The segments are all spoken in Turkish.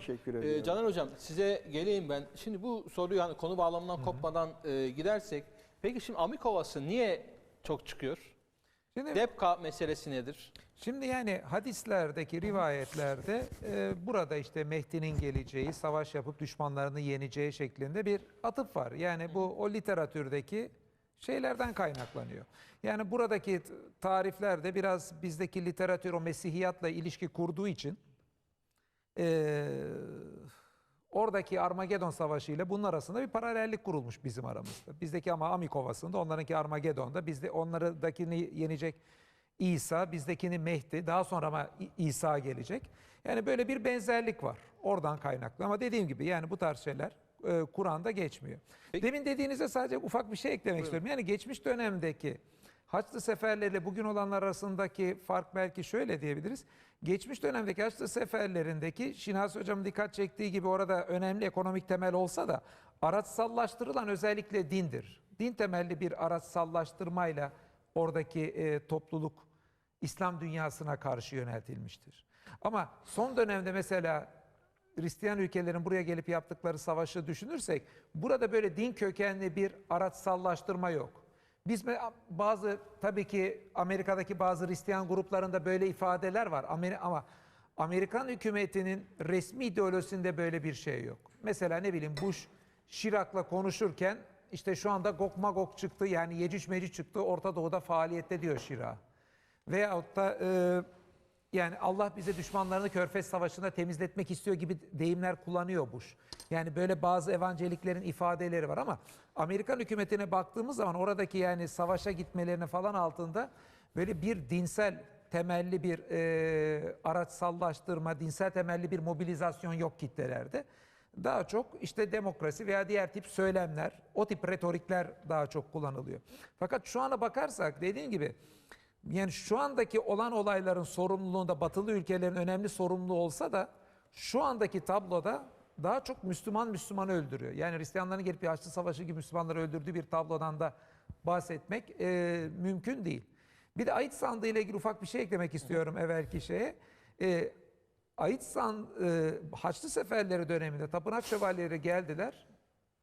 teşekkür Ee, ediyorum. Caner Hocam size geleyim ben. Şimdi bu soruyu hani konu bağlamından kopmadan e, gidersek. Peki şimdi Amikovası niye çok çıkıyor? Şimdi, Depka meselesi nedir? şimdi yani hadislerdeki rivayetlerde e, burada işte Mehdi'nin geleceği, savaş yapıp düşmanlarını yeneceği şeklinde bir atıf var. Yani bu o literatürdeki şeylerden kaynaklanıyor. Yani buradaki tarifler de biraz bizdeki literatür o Mesihiyatla ilişki kurduğu için e, oradaki Armagedon Savaşı ile bunun arasında bir paralellik kurulmuş bizim aramızda. Bizdeki ama Amikovası'nda, onlarınki Armagedon'da, bizde onlarındakini yenecek İsa, bizdekini Mehdi, daha sonra ama İsa gelecek. Yani böyle bir benzerlik var. Oradan kaynaklı. Ama dediğim gibi yani bu tarz şeyler e, Kur'an'da geçmiyor. Peki- Demin dediğinize sadece ufak bir şey eklemek istiyorum. Yani geçmiş dönemdeki Haçlı seferleriyle bugün olanlar arasındaki fark belki şöyle diyebiliriz. Geçmiş dönemdeki Haçlı seferlerindeki Şinasi Hocam'ın dikkat çektiği gibi orada önemli ekonomik temel olsa da araçsallaştırılan özellikle dindir. Din temelli bir araçsallaştırmayla oradaki e, topluluk İslam dünyasına karşı yöneltilmiştir. Ama son dönemde mesela Hristiyan ülkelerin buraya gelip yaptıkları savaşı düşünürsek burada böyle din kökenli bir araçsallaştırma yok. Biz bazı tabii ki Amerika'daki bazı Hristiyan gruplarında böyle ifadeler var ama Amerikan hükümetinin resmi ideolojisinde böyle bir şey yok. Mesela ne bileyim Bush Şirak'la konuşurken işte şu anda Gog Magog çıktı yani Yecüc Mecüc çıktı Orta Doğu'da faaliyette diyor Şirak. Veyahut da e, yani Allah bize düşmanlarını Körfez Savaşı'nda temizletmek istiyor gibi deyimler kullanıyor Bush. Yani böyle bazı evangeliklerin ifadeleri var ama Amerikan hükümetine baktığımız zaman oradaki yani savaşa gitmelerine falan altında böyle bir dinsel temelli bir e, araçsallaştırma, dinsel temelli bir mobilizasyon yok kitlelerde. Daha çok işte demokrasi veya diğer tip söylemler, o tip retorikler daha çok kullanılıyor. Fakat şu ana bakarsak dediğim gibi yani şu andaki olan olayların sorumluluğunda batılı ülkelerin önemli sorumluluğu olsa da şu andaki tabloda daha çok Müslüman Müslümanı öldürüyor. Yani Hristiyanların gelip Haçlı Savaşı gibi Müslümanları öldürdüğü bir tablodan da bahsetmek e, mümkün değil. Bir de Ait sandığı ile ilgili ufak bir şey eklemek istiyorum evvelki şeye. E, Ait san, e, Haçlı seferleri döneminde tapınak şövalyeleri geldiler.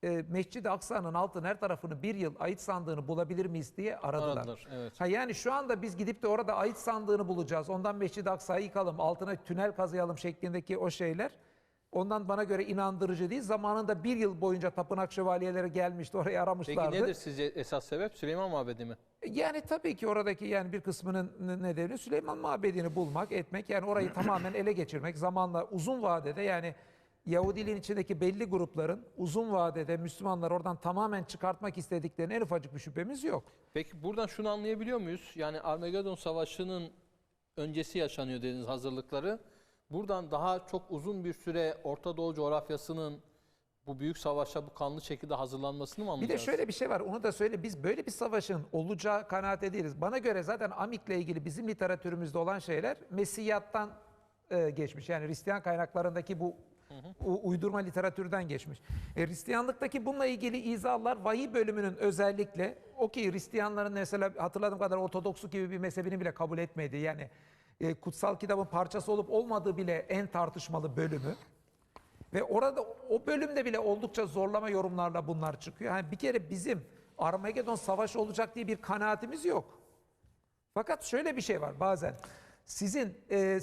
E, Mescid-i Aksa'nın altın her tarafını bir yıl ait sandığını bulabilir miyiz diye aradılar. Aradılar, evet. Ha yani şu anda biz gidip de orada ait sandığını bulacağız. Ondan Mescid-i Aksa'yı yıkalım, altına tünel kazıyalım şeklindeki o şeyler. Ondan bana göre inandırıcı değil. Zamanında bir yıl boyunca tapınak şövalyeleri gelmişti, orayı Peki aramışlardı. nedir sizce esas sebep? Süleyman Mabedi mi? Yani tabii ki oradaki yani bir kısmının nedeni Süleyman Mabedi'ni bulmak, etmek. Yani orayı tamamen ele geçirmek. Zamanla uzun vadede yani Yahudiliğin içindeki belli grupların uzun vadede Müslümanlar oradan tamamen çıkartmak istediklerine en ufacık bir şüphemiz yok. Peki buradan şunu anlayabiliyor muyuz? Yani Armageddon Savaşı'nın öncesi yaşanıyor dediğiniz hazırlıkları. Buradan daha çok uzun bir süre Orta Doğu coğrafyasının bu büyük savaşa bu kanlı şekilde hazırlanmasını mı Bir anlayacağız? de şöyle bir şey var. Onu da söyle. Biz böyle bir savaşın olacağı kanaat değiliz. Bana göre zaten Amik'le ilgili bizim literatürümüzde olan şeyler Mesihiyattan e, geçmiş. Yani Hristiyan kaynaklarındaki bu u- uydurma literatürden geçmiş. E, Hristiyanlıktaki bununla ilgili izahlar vahiy bölümünün özellikle o ki Hristiyanların mesela hatırladığım kadar Ortodoksluk gibi bir mezhebini bile kabul etmedi. Yani e, kutsal kitabın parçası olup olmadığı bile en tartışmalı bölümü. Ve orada o bölümde bile oldukça zorlama yorumlarla bunlar çıkıyor. Yani bir kere bizim Armageddon savaşı olacak diye bir kanaatimiz yok. Fakat şöyle bir şey var bazen. Sizin e,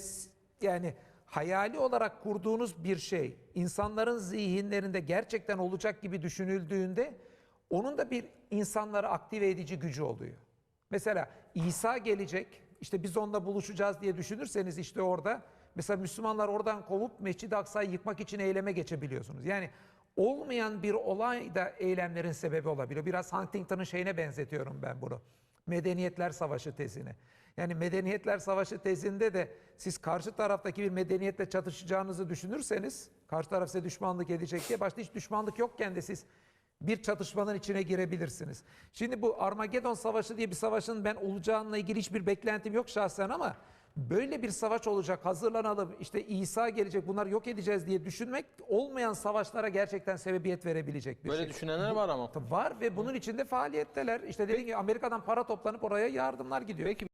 yani hayali olarak kurduğunuz bir şey insanların zihinlerinde gerçekten olacak gibi düşünüldüğünde onun da bir insanları aktive edici gücü oluyor. Mesela İsa gelecek, işte biz onunla buluşacağız diye düşünürseniz işte orada mesela Müslümanlar oradan kovup Mescid-i Aksa'yı yıkmak için eyleme geçebiliyorsunuz. Yani olmayan bir olay da eylemlerin sebebi olabiliyor. Biraz Huntington'ın şeyine benzetiyorum ben bunu. Medeniyetler Savaşı tezine. Yani Medeniyetler Savaşı tezinde de siz karşı taraftaki bir medeniyetle çatışacağınızı düşünürseniz, karşı taraf size düşmanlık edecek diye başta hiç düşmanlık yokken de siz bir çatışmanın içine girebilirsiniz. Şimdi bu Armageddon Savaşı diye bir savaşın ben olacağına ilgili hiçbir beklentim yok şahsen ama böyle bir savaş olacak hazırlanalım işte İsa gelecek bunları yok edeceğiz diye düşünmek olmayan savaşlara gerçekten sebebiyet verebilecek bir Böyle şey. düşünenler var ama. Var ve bunun içinde faaliyetteler. İşte dediğim gibi Amerika'dan para toplanıp oraya yardımlar gidiyor. Peki